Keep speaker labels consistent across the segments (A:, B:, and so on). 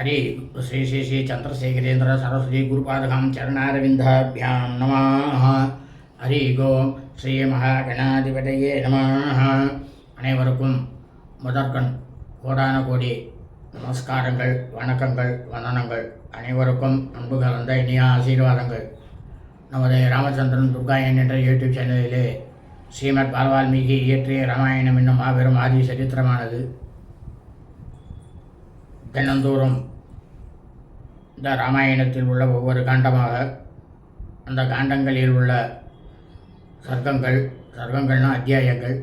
A: ஹரி ஸ்ரீ ஸ்ரீ ஸ்ரீ சந்திரசேகரேந்திர சரஸ்வதி குருபாதகம் சரணாரவிந்தாபியாம் நமாக ஹரி கோ ஸ்ரீ மகாகணாதிபதியே நமாக அனைவருக்கும் முதற்கண் கோடான கோடி நமஸ்காரங்கள் வணக்கங்கள் வந்தனங்கள் அனைவருக்கும் அன்பு கலந்த இனிய ஆசீர்வாதங்கள். நமது ராமச்சந்திரன் துர்காயன் என்ற யூடியூப் சேனலிலே ஸ்ரீமத் பால்வால்மீகி இயற்றிய ராமாயணம் என்னும் மாபெரும் ஆதி சரித்திரமானது. தினந்தோறும் இந்த ராமாயணத்தில் உள்ள ஒவ்வொரு காண்டமாக அந்த காண்டங்களில் உள்ள சர்க்கங்கள் சர்க்கங்கள்னா அத்தியாயங்கள்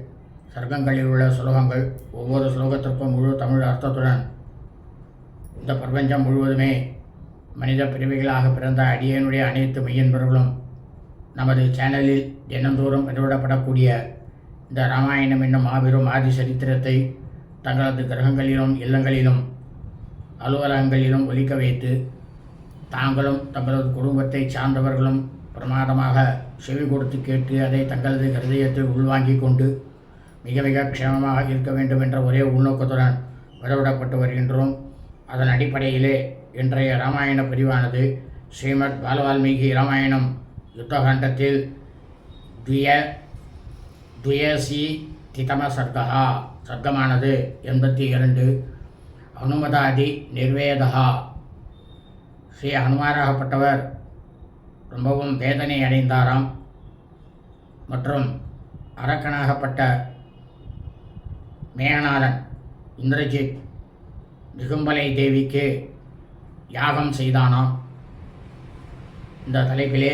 A: சர்க்கங்களில் உள்ள ஸ்லோகங்கள் ஒவ்வொரு ஸ்லோகத்திற்கும் முழு தமிழ் அர்த்தத்துடன் இந்த பிரபஞ்சம் முழுவதுமே மனித பிரிவுகளாக பிறந்த அடியனுடைய அனைத்து மையன்பர்களும் நமது சேனலில் தினந்தோறும் பதிவிடப்படக்கூடிய இந்த ராமாயணம் என்னும் மாபெரும் ஆதி சரித்திரத்தை தங்களது கிரகங்களிலும் இல்லங்களிலும் அலுவலகங்களிலும் ஒலிக்க வைத்து தாங்களும் தங்களது குடும்பத்தை சார்ந்தவர்களும் பிரமாதமாக செவி கொடுத்து கேட்டு அதை தங்களது ஹிருதயத்தில் உள்வாங்கிக் கொண்டு மிக மிக க்ஷேமமாக இருக்க வேண்டும் என்ற ஒரே உள்நோக்கத்துடன் விடவிடப்பட்டு வருகின்றோம். அதன் அடிப்படையிலே இன்றைய ராமாயண பிரிவானது ஸ்ரீமத் பாலவால்மீகி ராமாயணம் யுத்தகாண்டத்தில் துய துயசி திதம சர்க்கா சர்க்கமானது எண்பத்தி இரண்டு அனுமதாதி நிர்வேதா ஸ்ரீ ஹனுமாராகப்பட்டவர் ரொம்பவும் வேதனை அடைந்தாராம். மற்றும் அரக்கனாகப்பட்ட மேகநாதன் இந்திரஜித் நிகும்பலை தேவிக்கு யாகம் செய்தானாம் இந்த தலைப்பிலே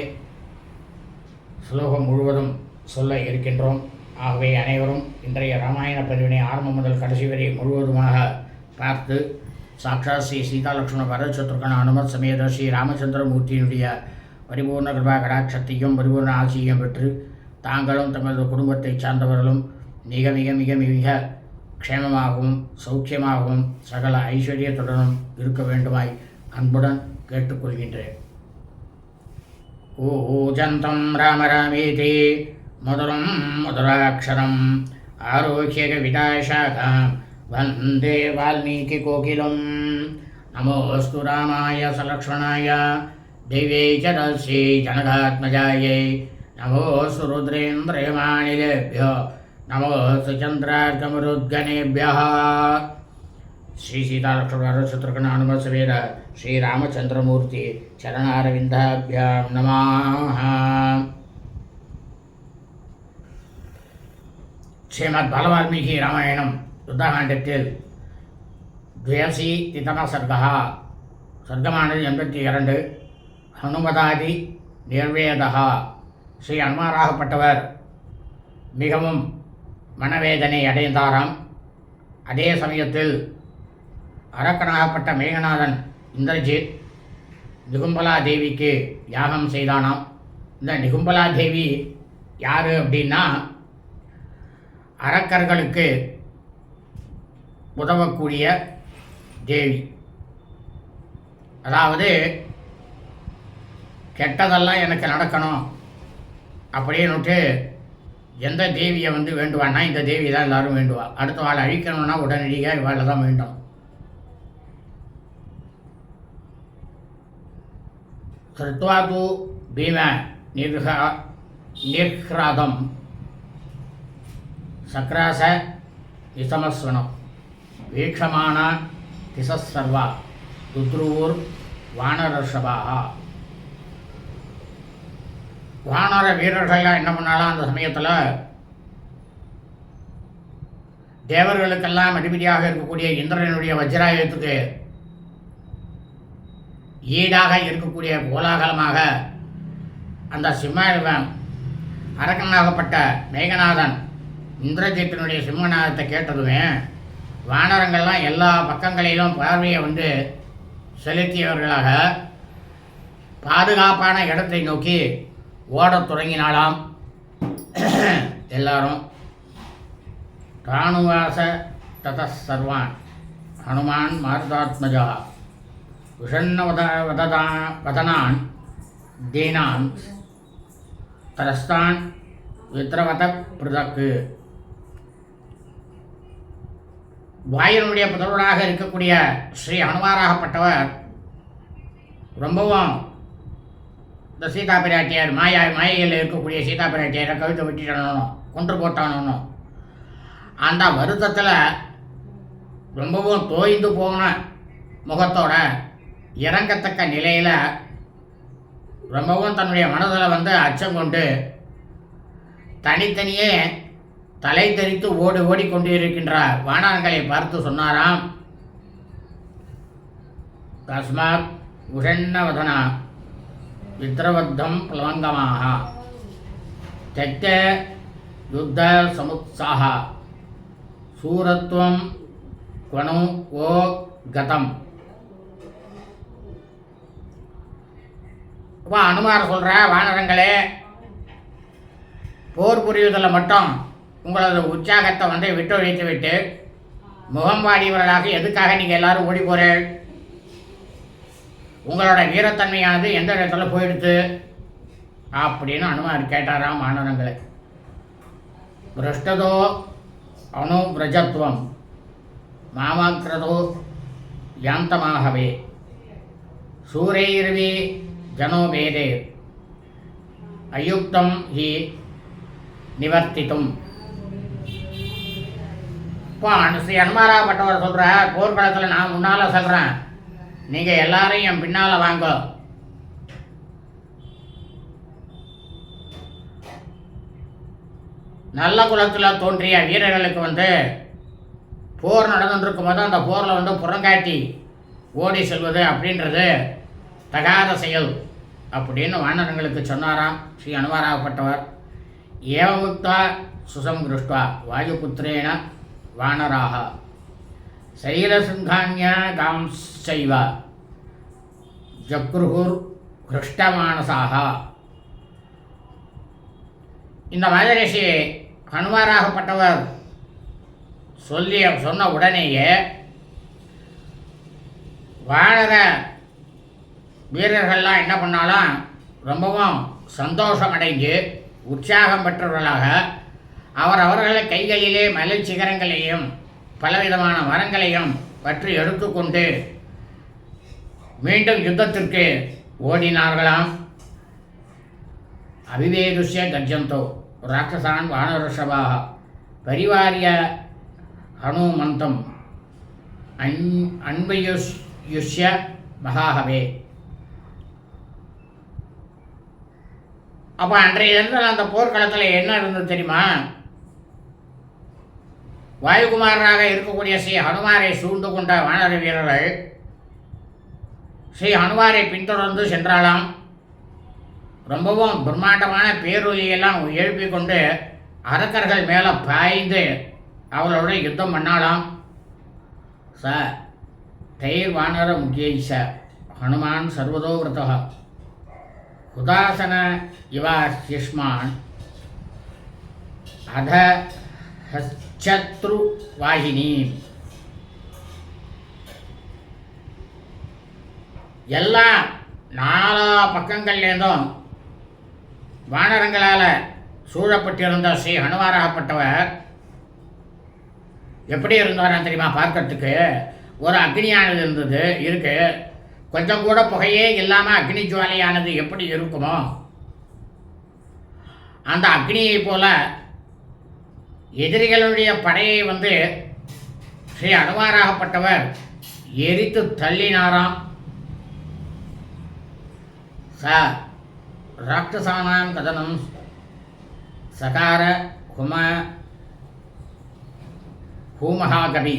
A: ஸ்லோகம் முழுவதும் சொல்ல இருக்கின்றோம். ஆகவே அனைவரும் இன்றைய ராமாயண பதிவினை ஆரம்பம் முதல் கடைசி வரை முழுவதுமாக பார்த்து சாட்சாத் ஸ்ரீ சீதாலட்சுமண வரச்சத்துருக்கண அனுமத் சமேத ஸ்ரீ ராமச்சந்திரமூர்த்தியினுடைய பரிபூர்ண கிருபா கடாட்சத்தையும் பரிபூர்ண ஆசியையும் பெற்று தாங்களும் தங்களது குடும்பத்தைச் சார்ந்தவர்களும் மிக மிக மிக மிக க்ஷேமமாகவும் சௌக்கியமாகவும் சகல ஐஸ்வர்யத்துடனும் இருக்க வேண்டுமாய் அன்புடன் கேட்டுக்கொள்கின்றேன். ஊஜந்தம் ராமராமீதி மதுரம் மதுராட்சரம். ஆரோக்கிய விதாஷாகாம் వందే వాల్మీకికోకిలం నమోస్తు రామాయ సలక్షణాయ దివ్యై చ నస్యై జనకాత్మజాయై నమోస్తు రుద్రేంద్రేమాణిలేభ్యో నమోస్తు చంద్రార్కమరుద్గణేభ్య. శ్రీ సీతాలక్ష్మణారు శత్రుఘ్న హనుమ సవేర శ్రీరామచంద్రమూర్తి చరణారవిందాభ్యాం నమా. శ్రీమద్ బలవాల్మీకి రామాయణం ராமாயணம் யுத்தகாண்டத்தில் துயசி திதம சர்க்கா. சர்க்கமானது எண்பத்தி இரண்டு. ஹனுமதாதி நிர்வேதா. ஸ்ரீ அனுமாராகப்பட்டவர். மிகவும் மனவேதனை அடைந்தாராம். அதே சமயத்தில் அரக்கனாகப்பட்ட மேகநாதன் இந்திரஜித் நிகும்பலா தேவிக்கு யாகம் செய்தானாம். இந்த நிகும்பலா தேவி யார் அப்படின்னா அரக்கர்களுக்கு உதவக்கூடிய தேவி. அதாவது கெட்டதெல்லாம் எனக்கு நடக்கணும் அப்படின்னுட்டு எந்த தேவியை வந்து வேண்டுவான்னா இந்த தேவி தான் எல்லாரும் வேண்டுவா. அடுத்த வாழை அழிக்கணும்னா உடனடியாக இவாளை தான் வேண்டும் கிருத்வா தூ பீம நிர்ஹ நிர்ஹ்ராதம். சக்ராச நிசமஸ்வனம். வீக்ஷமான திசசர்வா துத்ரூர் வானரஷபாக வானர வீரர்கள்லாம் என்ன பண்ணாலும் அந்த சமயத்தில் தேவர்களுக்கெல்லாம் அடிப்படையாக இருக்கக்கூடிய இந்திரனுடைய வஜ்ராயுதத்துக்கு ஈடாக இருக்கக்கூடிய கோலாகலமாக அந்த சிம்ம அரக்கனாகப்பட்ட மேகநாதன் இந்திரஜித்தனுடைய சிம்மநாதத்தை கேட்டதுமே வானரங்கள்லாம் எல்லா பக்கங்களிலும் பார்வையை வந்து செலுத்தியவர்களாக பாதுகாப்பான இடத்தை நோக்கி ஓடத் தொடங்கினாலாம் எல்லாரும் ராணுவாச தத சர்வான் ஹனுமான் மாருதாத்மஜா விஷண்ண வததா வதனான் தீனான் தரஸ்தான் வித்ரவத பிருதக்கு. வாயனுடைய புதல்வராக இருக்கக்கூடிய ஸ்ரீ ஹனுமாராகப்பட்டவர் ரொம்பவும் இந்த சீதா பிராட்டியார் மாயா மாயையில் இருக்கக்கூடிய சீதா பிராட்டியாரை கவிதை விட்டுட்டானோ கொன்று போட்டானோ. அந்த வருத்தத்தில் ரொம்பவும் தோய்ந்து போன முகத்தோட இறங்கத்தக்க நிலையில் ரொம்பவும் தன்னுடைய மனதில் வந்து அச்சம் கொண்டு தனித்தனியே தலை தரித்து ஓடி ஓடிக்கொண்டிருக்கின்ற வானரங்களை பார்த்து சொன்னாராம். தஸ்மாத் உஷண்ணவதனா வித்ரவத்தம் பிளவங்கமாக தெக்த யுத்த சமுத்சாக. சூரத்வம் குணு ஓ கதம். அப்போ அனுமார் சொல்கிற வானரங்களே போர் புரியுதலை மட்டும். உங்களது உற்சாகத்தை வந்து விட்டு விட்டு முகம் வாடியவர்களாக எதுக்காக நீங்கள் எல்லாரும் ஓடி போகிறீர்கள் உங்களோட வீரத்தன்மையானது எந்த இடத்துல போயிடுத்து? அப்படின்னு அனுமார் கேட்டாராம் வானரங்களை பிரஷ்டதோ அனுபிரஜத்துவம் மாமாக்கிறதோ யாந்தமாகவே. சூரைர்வி ஜனோ வேதே அயுக்தம் ஹி நிவர்த்தித்தும். இப்போ ஸ்ரீ அனுமாராப்பட்டவர் சொல்கிற போர்க்களத்தில் நான் முன்னால் சொல்கிறேன் நீங்கள் எல்லாரையும் என் பின்னால் வாங்க. நல்ல குலத்தில் தோன்றிய வீரர்களுக்கு வந்து போர் நடந்துருக்கும் போது அந்த போரில் வந்து புறங்காட்டி ஓடி செல்வது அப்படின்றது தகாத செயல் அப்படின்னு வானரங்களுக்கு சொன்னாராம் ஸ்ரீ அனுமாராகப்பட்டவர் ஏவமுக்தா சுசம் திருஷ்டுவா வாயுபுத்திரேன வானராக. சைலசிங்கான்ய காம்சைவ. ஜக்ருகுர் ஹிருஷ்டமானசாக. இந்த மகரிஷி ஹனுமாராகப்பட்டவர் சொல்லிய சொன்ன உடனேயே வாழற வீரர்கள்லாம் என்ன பண்ணாலும் ரொம்பவும் சந்தோஷமடைஞ்சு உற்சாகம் பெற்றவர்களாக அவர் அவர்களை கைகளிலே மலை சிகரங்களையும் பலவிதமான மரங்களையும் பற்றி எடுத்துக்கொண்டு மீண்டும் யுத்தத்திற்கு ஓடினார்களாம். அவிவேதுஷ்ய கர்ஜந்தோ ராட்சசான் வானரஷபாக பரிவாரிய அனுமந்தம் அன் அன்பயுஷ் யுஷ்ய மகாகவே. அப்போ அன்றைய தினத்தில் அந்த போர்க்களத்தில் என்ன இருந்தது தெரியுமா? வாயுகுமாரராக இருக்கக்கூடிய ஸ்ரீ ஹனுமாரை சூழ்ந்து கொண்ட வானர வீரர்கள் ஸ்ரீ ஹனுமாரை பின்தொடர்ந்து சென்றாலாம் ரொம்பவும் பிரம்மாண்டமான பேரொலியெல்லாம் எழுப்பி கொண்டு அரக்கர்கள் மேலே பாய்ந்து அவர்களோட யுத்தம் பண்ணாலாம் ச தைர் வானர முக்கிய ச ஹனுமான் சர்வதோ விரதா உதாசன இவாஸ்யுஷ்மான் அத சத்ரு வாகினி எல்லா நாலா பக்கங்கள்லேருந்தும் வானரங்களால் சூழப்பட்டிருந்த ஸ்ரீ ஹனுமாராகப்பட்டவர் எப்படி இருந்தாராம் தெரியுமா பார்க்கறதுக்கு? ஒரு அக்னியானது இருந்தது இருக்கு. கொஞ்சம் கூட புகையே இல்லாமல் அக்னி ஜுவாலையானது எப்படி இருக்குமோ அந்த அக்னியை போல எதிரிகளுடைய படையை வந்து ஸ்ரீ அனுமாராகப்பட்டவர் எரித்து தள்ளினாராம். ச ராட்சசானாம் கதனம் சகார கும ஹூமஹாகவி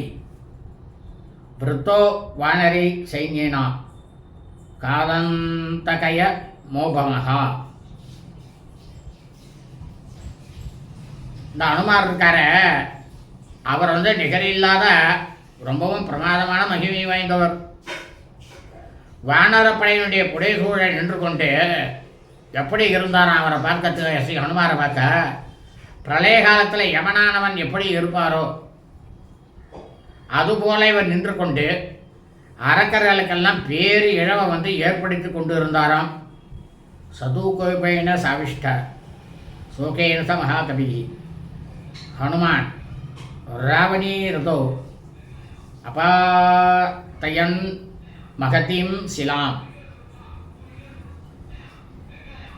A: விருத்தோ வானரி சைன்யேனா காதந்தகய மோபமஹா இந்த அனுமார் இருக்கார அவர் வந்து நிகரில்லாத ரொம்பவும் பிரமாதமான மகிமை வாய்ந்தவர். வானரப்படையினுடைய புடைசூழ நின்று கொண்டு எப்படி இருந்தாராம் அவரை பார்க்கறதுக்கு ஸ்ரீ ஹனுமாரை பார்க்க பிரளய காலத்தில் யமனானவன் எப்படி இருப்பாரோ அதுபோல இவர் நின்று கொண்டு அரக்கர்களுக்கெல்லாம் பேரு இழவை வந்து ஏற்படுத்தி கொண்டு இருந்தாராம் சதுகோபைன சாவிஷ்ட சோகேன ச மகாகவி ஹனுமான் ராவணி அபாத்தயன் மகதீம் சிலாம்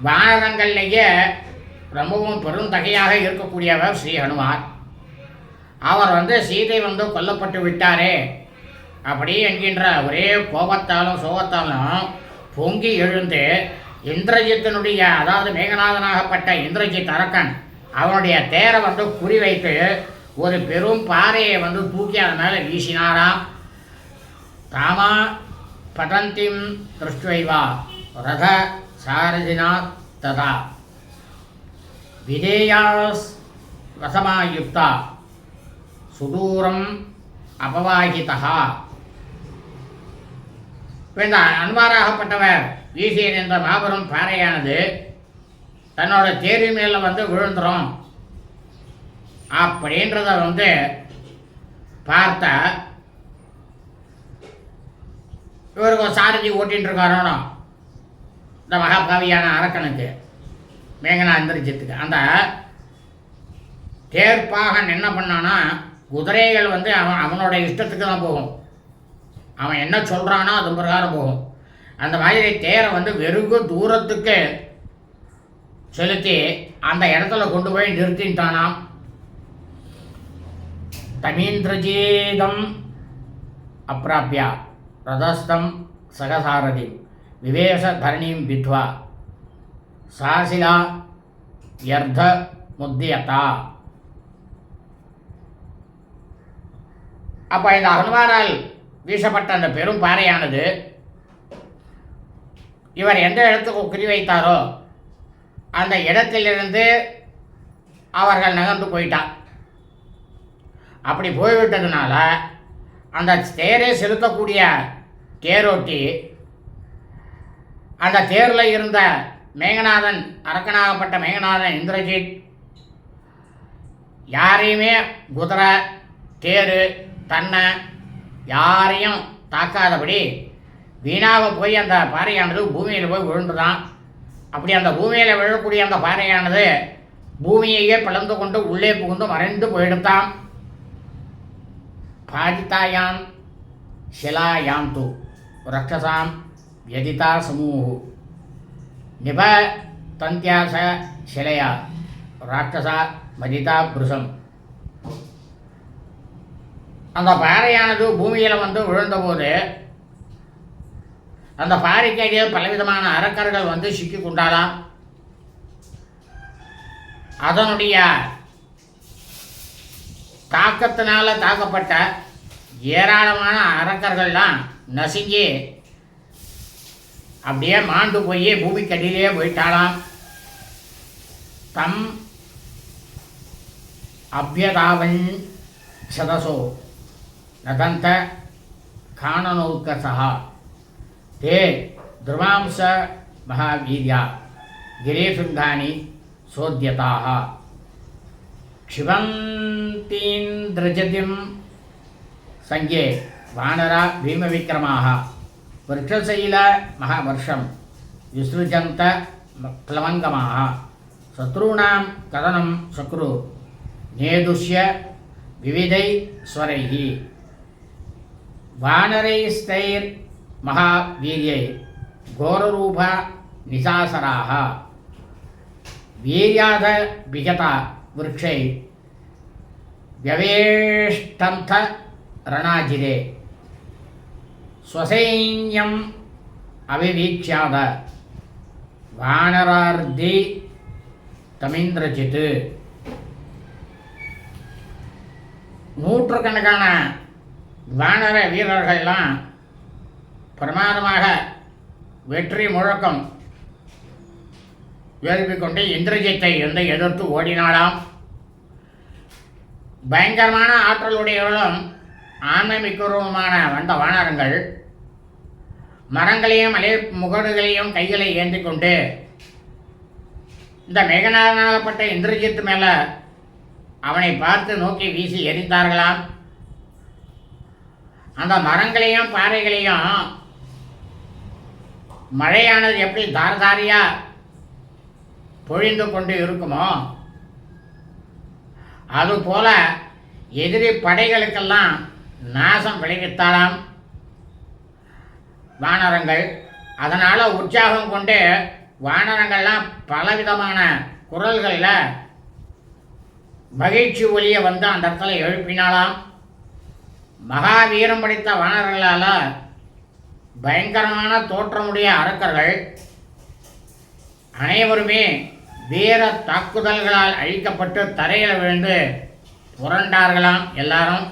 A: வானரங்கள்லேயே ரொம்பவும் பெருந்தகையாக இருக்கக்கூடியவர் ஸ்ரீ ஹனுமான். அவர் வந்து சீதை வந்து கொல்லப்பட்டு விட்டாரே அப்படி என்கின்ற ஒரே கோபத்தாலும் சோகத்தாலும் பொங்கி எழுந்து இந்திரஜித்தனுடைய அதாவது மேகநாதனாகப்பட்ட இந்திரஜித் அரக்கன் அவனுடைய தேரை வந்து குறிவைத்து ஒரு பெரும் பாறையை வந்து தூக்கி அதன் மேலே வீசினாராம். ராமா பதந்திம் திருஷ்டுவைவா ரத சாரதினா ததா. விதேயாஸ் வசமாயுக்தா சுதூரம் அபவாகிதா இந்த அன்பாராகப்பட்டவர் வீசியன் என்ற மாபெரும் பாறையானது தன்னோட தேரி மேலே வந்து விழுந்துரும். அப்படின்றத வந்து பார்த்த இவருக்கு ஒரு சாரதி ஓட்டின்னு இருக்காரோனோ இந்த மகாபாவியான அரக்கனுக்கு மேகனா எந்திரிச்சதுக்கு அந்த தேர்ப்பாகன் என்ன பண்ணானா குதிரைகள் வந்து அவன் அவனோட இஷ்டத்துக்கு தான் போகும். அவன் என்ன சொல்கிறானோ அது பிரகாரம் போகும். அந்த மாதிரி தேரை வந்து வெறுகு தூரத்துக்கு செலுத்தி அந்த இடத்துல கொண்டு போய் நிறுத்திட்டானாம். தமீந்திரஜீதம் அப்பிராப்பியா ரதஸ்தம் சகசாரதி விவேச தரணிம் வித்வா சாசிலா யர்த முத்தியதா. அப்போ இந்த ஹனுமானால் வீசப்பட்ட அந்த பெரும் பாறையானது இவர் எந்த இடத்துக்கு குறிவைத்தாரோ அந்த இடத்திலிருந்து அவர்கள் நகர்ந்து போயிட்டார். அப்படி போய்விட்டதுனால அந்த தேரே செலுத்தக்கூடிய தேரோட்டி அந்த தேரில் இருந்த மேகநாதன் அரக்கனாகப்பட்ட மேகநாதன் இந்திரஜித் யாரையுமே குதிரை தேர் தன்னை யாரையும் தாக்காதபடி வீணாக போய் அந்த பாறையானது பூமியில் போய் விழுந்துதான். அப்படி அந்த பூமியில் விழக்கூடிய அந்த பாறையானது பூமியையே பிளந்து கொண்டு உள்ளே புகுந்து மறைந்து போயிடுத்தான் பாதித்தாயாம் ஷிலா தூ ரக்ஷசாம் எதிதா சமூகு நிப தந்தியாச சிலையா. ராட்சசா மதிதா புருஷம். அந்த பாறையானது பூமியில் வந்து விழுந்தபோது அந்த பாரிக்கேடியில் பலவிதமான அரக்கர்கள் வந்து சிக்கி கொண்டாலாம் அதனுடைய தாக்கத்தினால் தாக்கப்பட்ட ஏராளமான அரக்கர்கள்லாம் நசுங்கி அப்படியே மாண்டு போய் பூமிக்கடியிலேயே போயிட்டாலாம் தம் அபியதாவன் சதசோ நதந்த காணநோக்க சகா ध्रुवांस महावीर्या गिरिशृङ्गानि सोद्यताः। क्षिबन्तीन्द्रजतिं सङ्गे वानरा भीमविक्रमाः। वृक्षशैलमहावर्षं विसृजन्त प्लवङ्गमाः शत्रूणां कथनं शक्रु नेदुष्य विविधैः स्वरैः वानरैस्तैर्महावीर्यै घोररूपा निशासराः वीर्याद विगता वृक्षै व्यवेष्टन्थ रणाजिरे स्वसैन्यम् अविवीक्ष्याद வானரார்த்தி தமிந்திரஜித்து நூற்றுக்கணக்கான வானர வீரர்கள்லாம் பிரமாதமாக வெற்றி முழக்கம் எழுப்பிக்கொண்டு இந்திரஜித்தை வந்து எதிர்த்து ஓடினாளாம். பயங்கரமான ஆற்றலுடையவர்களும் ஆன்மமிக்கவருமான வந்த வானரங்கள் மரங்களையும் அலை முகடுகளையும் கைகளை ஏந்தி கொண்டு இந்த மேகநாதனாகப்பட்ட இந்திரஜித் மேலே அவனை பார்த்து நோக்கி வீசி எரிந்தார்களாம். அந்த மரங்களையும் பாறைகளையும் மழையானது எப்படி தாரதாரியாக பொழிந்து கொண்டு இருக்குமோ அதுபோல எதிரி படைகளுக்கெல்லாம் நாசம் விளைவித்தாலாம். வானரங்கள் அதனால் உற்சாகம் கொண்டு வானரங்கள்லாம் பலவிதமான குரல்களில் மகிழ்ச்சி ஒலியை வந்து அந்த இடத்துல எழுப்பினாலாம். மகாவீரம் படைத்த வானரங்களால் பயங்கரமான தோற்றமுடைய அரக்கர்கள் அனைவருமே வீர தாக்குதல்களால் அழிக்கப்பட்டு தரையில் விழுந்து புரண்டார்களாம் எல்லாரும்.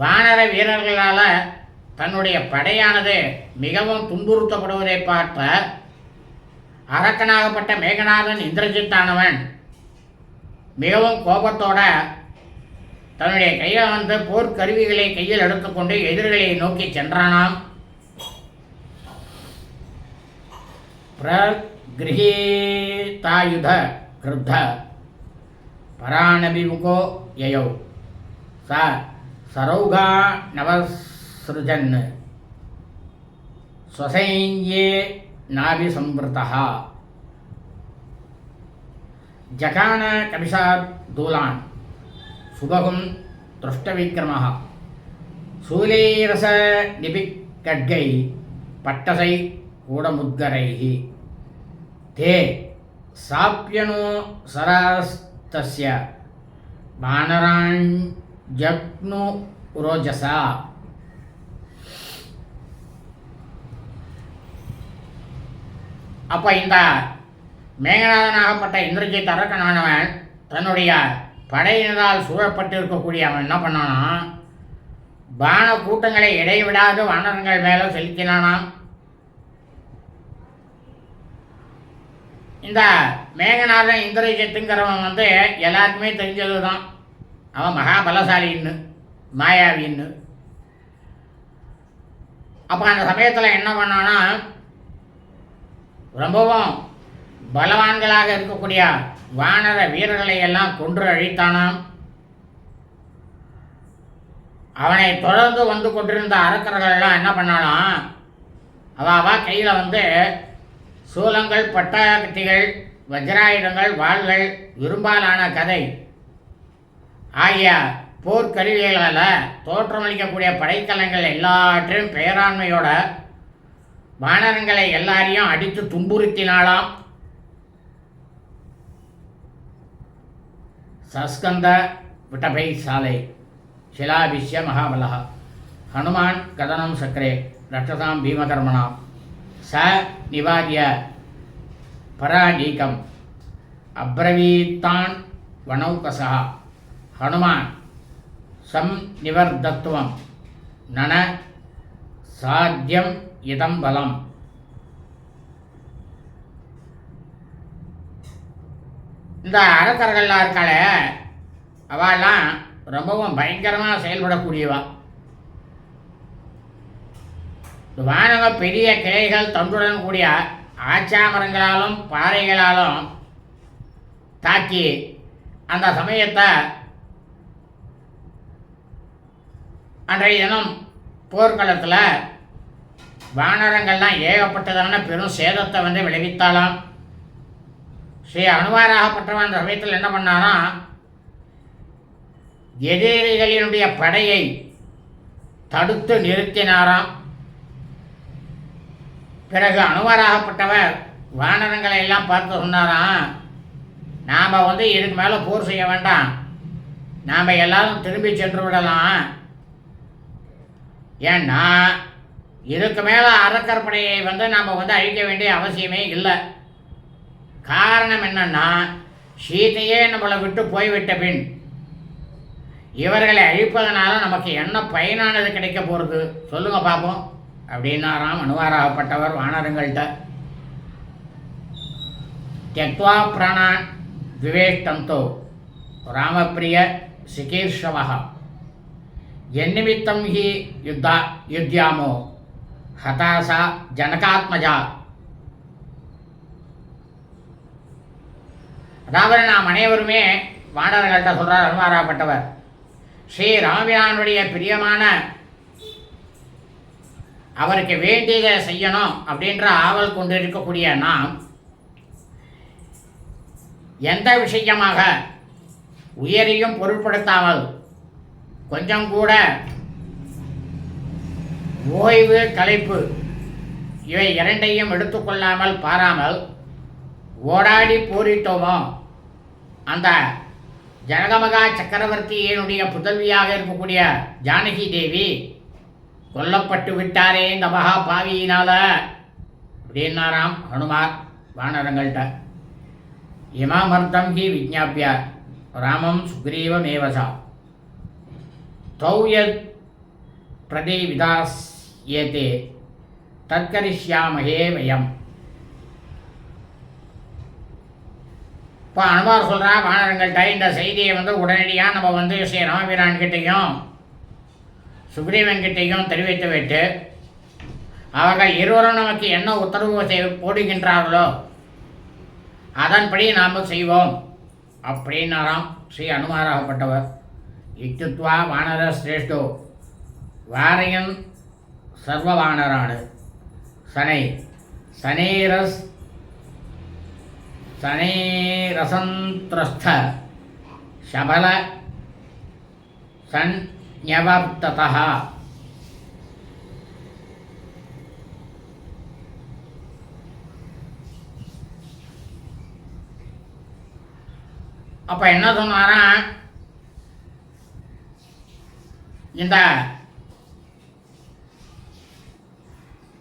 A: வானர வீரர்களால் தன்னுடைய படையானது மிகவும் துன்புறுத்தப்படுவதை பார்த்த அரக்கனாகப்பட்ட மேகநாதன் இந்திரஜித்தானவன் மிகவும் கோபத்தோட தன்னுடைய கையில் வந்து போர்க்கருவிகளை கையில் எடுத்துக்கொண்டு எதிரிகளை நோக்கி சென்றானாம். பிரகிருஹீதாயுத கிருத்த பராணபிமுகோ யயௌ ச சரௌகா நவசிருஜன் ஸ்வசைன்யே நாபிசம்பிருதா ஜகான கபிஷார்தூலான் சுபகும் திருஷ்டவிக்ரமः சூலீரச நிபிக்கட்கை பட்டசை கூடமுத்கரைः தே சாப்பியனோ சராஸ்தஸ்ய வானராஞ்சப்னு ரோஜசா அப்போ இந்த மேகநாதனாகப்பட்ட இந்திரஜித் அரக்கனானவன் தன்னுடைய படையினரால் சூழப்பட்டு இருக்கக்கூடிய அவன் என்ன பண்ணானா பான கூட்டங்களை இடைவிடாது வானரங்கள் மேலே செலுத்தினானான் இந்த மேகநாதன் இந்திரஜித்துங்கிறவன் வந்து எல்லாருக்குமே தெரிஞ்சது தான் அவன் மகாபலசாலின்னு மாயாவின்னு. அப்போ அந்த சமயத்தில் என்ன பண்ணானா ரொம்பவும் பலவான்களாக இருக்கக்கூடிய வானர வீரர்களை எல்லாம் கொன்று அழித்தானாம். அவனை தொடர்ந்து வந்து கொண்டிருந்த அரக்கர்கள்லாம் என்ன பண்ணானா அவ கையில் வந்து சூலங்கள் பட்டாக்கத்திகள் வஜ்ராயுதங்கள் வாள்கள் விரும்பாலான கதை. ஆகிய போர்க்கருவிகளால் தோற்றமளிக்கக்கூடிய படைத்தலங்கள் எல்லாற்றையும் பேராண்மையோட வானரங்களை எல்லாரையும் அடித்து துன்புறுத்தினாலாம் சஸ்கந்த விட்டபை சாலை சிலாபிஷ்ய மகாபலகா ஹனுமான் கதனம் சக்கரே ரட்சதாம் பீமகர்மனாம் ச நிவாரிய பராடீகம் அப்ரவீத்தான் வனௌகசா. ஹனுமான் சம் நிவர்தத்துவம். நன சாத்தியம் இதம் பலம். இந்த அரசர்கள்லாம் இருக்காளே அவெல்லாம் ரொம்பவும் பயங்கரமாக செயல்படக்கூடியவா. வானக பெரிய கிளைகள் தண்டுடன் கூடிய ஆச்சாமரங்களாலும் பாறைகளாலும் தாக்கி அந்த சமயத்தை அன்றைய தினம் போர்க்களத்தில் வானரங்கள்லாம் ஏகப்பட்டதான பெரும் சேதத்தை வந்து விளைவித்தாலாம் ஸ்ரீ அனுவாராகப்பட்டவன் அந்த சமயத்தில் என்ன பண்ணானா எதிரிகளினுடைய படையை தடுத்து நிறுத்தினாராம். பிறகு அனுவராகப்பட்டவர். வானரங்களை எல்லாம் பார்த்து சொன்னாராம் நாம் வந்து இதுக்கு மேலே போர் செய்ய வேண்டாம். நாம் எல்லாரும் திரும்பி சென்று விடலாம். ஏன்னா இதுக்கு மேலே அறக்கற்படையை வந்து நாம் வந்து அழிக்க வேண்டிய அவசியமே இல்லை. காரணம் என்னன்னா சீதையே நம்மளை விட்டு போய்விட்ட பின் இவர்களை அழிப்பதனால நமக்கு என்ன பயனானது கிடைக்க போகிறது சொல்லுங்க பார்ப்போம் அப்படின்னாராம் அனுவாராகப்பட்டவர் வானரங்கள்கிட்ட தியக்வா பிராணான் விவேஷ்டந்தோ. ராமப்பிரிய சிகீர்ஷவா எந்நிமித்தம் ஹி யுத்தா யுத்தியாமோ ஹதாசா ஜனகாத்மஜா. அதாவது நாம் அனைவருமே வானர்கள்ட்ட சொல்கிறார் அனுமாராப்பட்டவர் ஸ்ரீ ராமபிரானுடைய பிரியமான அவருக்கு வேண்டியதை செய்யணும் அப்படின்ற ஆவல் கொண்டு இருக்கக்கூடிய நாம் எந்த விஷயமாக உயரையும் பொருட்படுத்தாமல் கொஞ்சம் கூட ஓய்வு கலைப்பு இவை இரண்டையும் எடுத்துக்கொள்ளாமல் பாராமல் ஓடாடி போரிட்டோமோ? அந்த ஜனகமகா சக்கரவர்த்தியினுடைய புதல்வியாக இருக்கக்கூடிய ஜானகி தேவி கொல்லப்பட்டு விட்டாரே இந்த மகா பாவியினால அப்படின்னாராம் ஹனுமார் வானரங்கள்கிட்ட இமாமர்த்தம் ஹி விஜாபிய ராமம் சுக்ரீவமேவசா தௌயத் பிரதி விதாஸ் ஏதே. தற்கரிஷ்யாமகே வயம் இப்போ அனுமார் சொல்கிறா வானரங்கள்கிட்ட இந்த செய்தியை வந்து உடனடியாக நம்ம வந்து ஸ்ரீ ராமபிரான் கிட்டேயும் தெரிவித்துவிட்டு தெரிவித்து விட்டு அவர்கள் இருவரும் நமக்கு என்ன உத்தரவு செய்- போடுகின்றார்களோ அதன்படி நாம் செய்வோம். அப்படின்னாராம் ஸ்ரீ அனுமாராகப்பட்டவர். இத்துத்வா வானர சிரேஷ்டோ வாரையன் சர்வ வானராடு சனை சனேரஸ் சனேரசந்திரஸ்த சபல சன் சந்யவர்த்ததः அப்போ என்ன சொன்னாரா? இந்த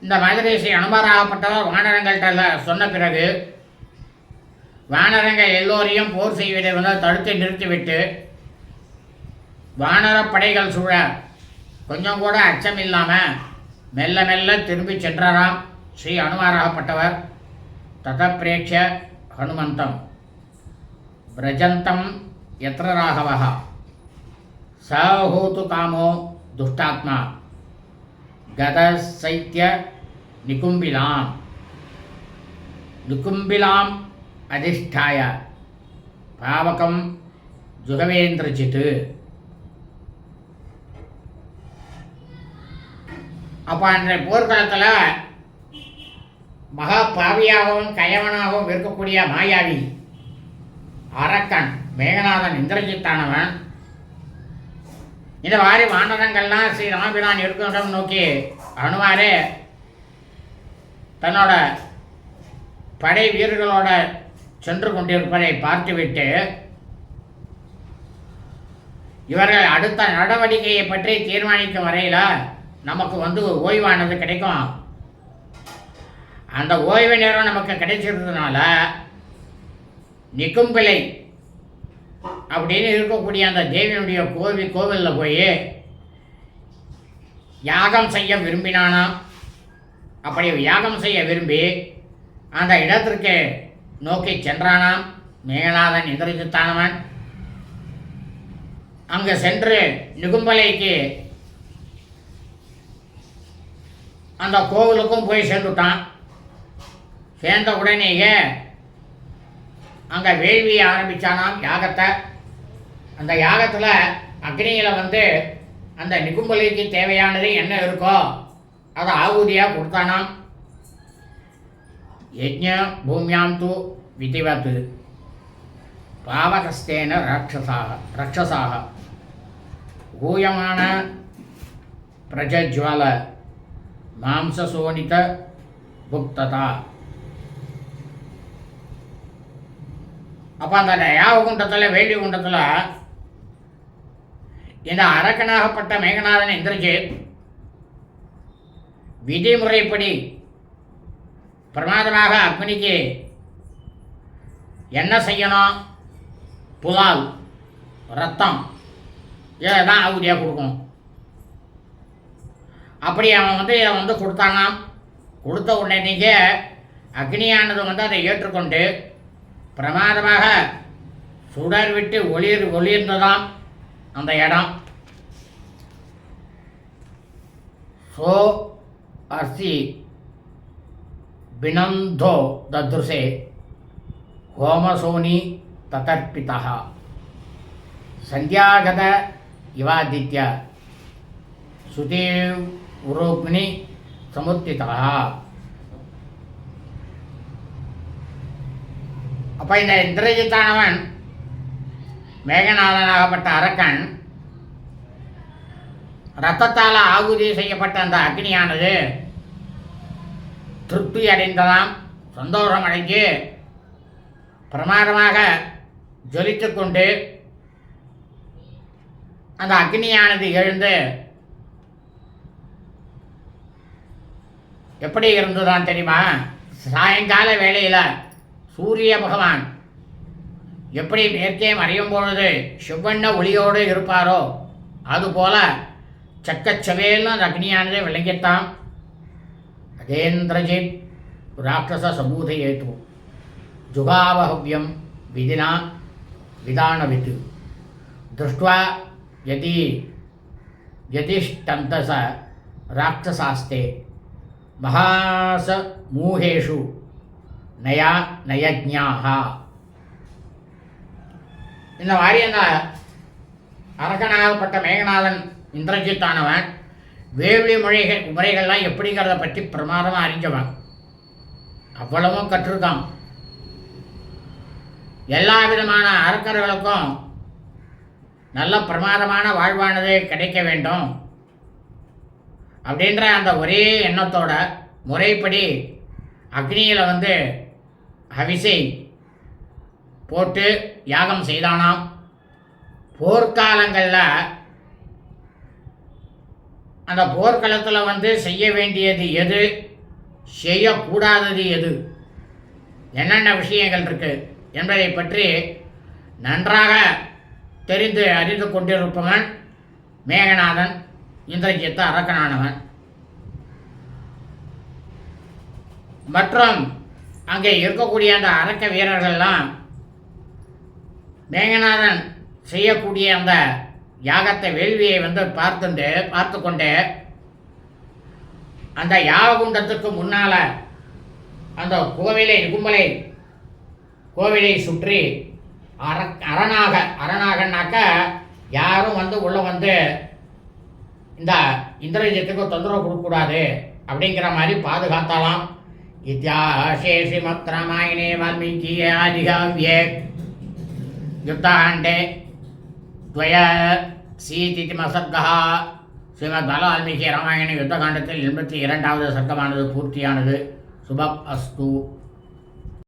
A: இந்த மாதிரி ஸ்ரீ வானரங்கள்கிட்ட சொன்ன பிறகு வானரங்கள் எல்லோரையும் போர் செய்வதை வந்து தடுத்து நிறுத்திவிட்டு வானர படைகள் சூழ. கொஞ்சம் கூட அச்சம் இல்லாமல் மெல்ல மெல்ல திரும்பி சென்றாராம் ஸ்ரீ அனுமாராகப்பட்டவர் தத பிரேட்ச ஹனுமந்தம். பிரஜந்தம் எத்திர ராகவா சஹூத்து காமோ துஷ்டாத்மா. கத சைத்திய நிகும்பிலாம். நிகும்பிலாம் அதிஷ்டாய. பாவகம் ஜுகவேந்திரஜித்து. அப்போ அன்றைய போர்க்களத்தில் மகா பாவியாகவும் கயவனாகவும் இருக்கக்கூடிய மாயாவி அரக்கன் மேகநாதன் இந்திரஜித்தானவன் இந்த மாதிரி வானரங்கள்லாம் ஸ்ரீ ராமபிரான் இருக்கின்றம் நோக்கி அனுமாரே தன்னோட படை வீரர்களோட சென்று கொண்டிருப்பதை பார்த்துவிட்டு இவர்கள் அடுத்த நடவடிக்கையை பற்றி தீர்மானிக்கும் வரையில் நமக்கு வந்து ஓய்வானது கிடைக்கும். அந்த ஓய்வு நேரம் நமக்கு கிடைச்சிருந்ததுனால நிக்கும்பிளை அப்படின்னு இருக்கக்கூடிய அந்த தேவியினுடைய கோவில் கோவிலில் போய் யாகம் செய்ய விரும்பினானாம் அப்படி யாகம் செய்ய விரும்பி அந்த இடத்திற்கு நோக்கி சென்றானாம் மேகநாதன் இந்திரஜித்தானவன் அங்கு சென்று நிகும்பலைக்கு அந்த கோவிலுக்கும் போய் சேர்ந்துட்டான். சேர்ந்த உடனேயே அங்கே வேள்வியை ஆரம்பித்தானாம் யாகத்தை. அந்த யாகத்தில் அக்னியில் வந்து அந்த நிகும்பலிக்கு தேவையானது என்ன இருக்கோ அதை ஆகுதியாக கொடுத்தானாம். யஜ்ஞ பூமியாம் தூ விதிவத்து. பாவகஸ்தேன ராட்சசாக ரக்ஷசாக ஊயமான பிரஜஜ்வாலை மாம்சசோனித புக்ததா அப்போ அந்த யாவகுண்டத்தில் வேள்வி குண்டத்தில் இந்த அரக்கனாகப்பட்ட மேகநாதன் இந்திரஜித் விதிமுறைப்படி பிரமாதமாக அக்னிக்கு என்ன செய்யணும் புலால் ரத்தம் இதை தான் ஆகுதியாக கொடுக்கணும் அப்படி அவன் வந்து அவன் வந்து கொடுத்தானாம். கொடுத்த உடனே நீங்கள் அக்னியானது வந்து அதை ஏற்றுக்கொண்டு பிரமாதமாக சுடர் விட்டு ஒளிர் ஒளிர்ந்ததாம் அந்த இடம். சோ அர்சி பினந்தோ தத்ருசே ஹோமசோனி ததர்ப்பிதா சந்தியாகத இவாதித்ய சுதேவ் உரோக்னி சமுத்திதா. அப்போ இந்த இந்திரஜித்தானவன் மேகநாதனாகப்பட்ட அரக்கன் ரத்தத்தால் ஆகுதி செய்யப்பட்ட அந்த அக்னியானது திருப்தி அடைந்ததாம் சந்தோஷம் அடைஞ்சு பிரமாதமாக ஜொலித்து கொண்டு அந்த அக்னியானது எழுந்து எப்படி இருந்ததான் தெரியுமா? சாயங்கால வேளையில் சூரிய பகவான் எப்படி மேற்கே மறையும் பொழுது செவ்வண்ண ஒளியோடு இருப்பாரோ அதுபோல சக்கச்சவேல்னு அந்த அக்னியானது விளங்கித்தான். கஜேந்திரஜித் ராட்சச சமூதை ஏற்று ஜுகாவஹவ்யம் விதினா விதானவித் திருஷ்டுவா யதி யதிஷ்டந்தச ராட்சசாஸ்தே. மகாசமூகேஷு நயா நயஜ்ஞாகா இந்த மாதிரி என்ன அரக்கனாகப்பட்ட மேகநாதன் இந்திரஜித்தானவன் வேவழி முறைகள் முறைகள்லாம் எப்படிங்கிறத பற்றி பிரமாதமாக அறிஞ்சவன். அவ்வளவும் கற்றுக்கான் எல்லா விதமான அரக்கர்களுக்கும் நல்ல பிரமாதமான வாழ்வானதே கிடைக்க வேண்டும். அப்படின்ற அந்த ஒரே எண்ணத்தோட முறைப்படி அக்னியில் வந்து ஹவிசை போட்டு யாகம் செய்தானாம். போர்க்காலங்களில் அந்த போர்க்களத்தில் வந்து செய்ய வேண்டியது எது? செய்யக்கூடாதது எது? என்னென்ன விஷயங்கள் இருக்குது என்பதை பற்றி நன்றாக தெரிந்து அறிந்து கொண்டிருப்பவன் மேகநாதன். இந்திரஜித்த அரக்கனானவன். மற்றும் அங்கே இருக்கக்கூடிய அந்த அரக்க வீரர்கள்லாம் மேகநாதன் செய்யக்கூடிய அந்த யாகத்தை வேள்வியை வந்து பார்த்துண்டு பார்த்து கொண்டு அந்த யாககுண்டத்துக்கு முன்னால அந்த கோவிலை கும்பலை கோவிலை சுற்றி அர அரணாக அரணாகனாக்க யாரும் வந்து உள்ளே வந்து இந்த இந்திரஜித்துக்கு தொந்தரவு கொடுக்கக்கூடாது அப்படிங்கிற மாதிரி பாதுகாத்தாலாம். இத்தியாசே ஸ்ரீமத் ராமாயணே வால்மீகி ஆதிகாவியே யுத்தாண்டே துவய சீதிதிம மசர்கா. ஸ்ரீமத் பால வால்மீகி ராமாயண யுத்தகாண்டத்தில் எண்பத்தி இரண்டாவது சர்க்கமானது பூர்த்தியானது. சுபப் அஸ்து.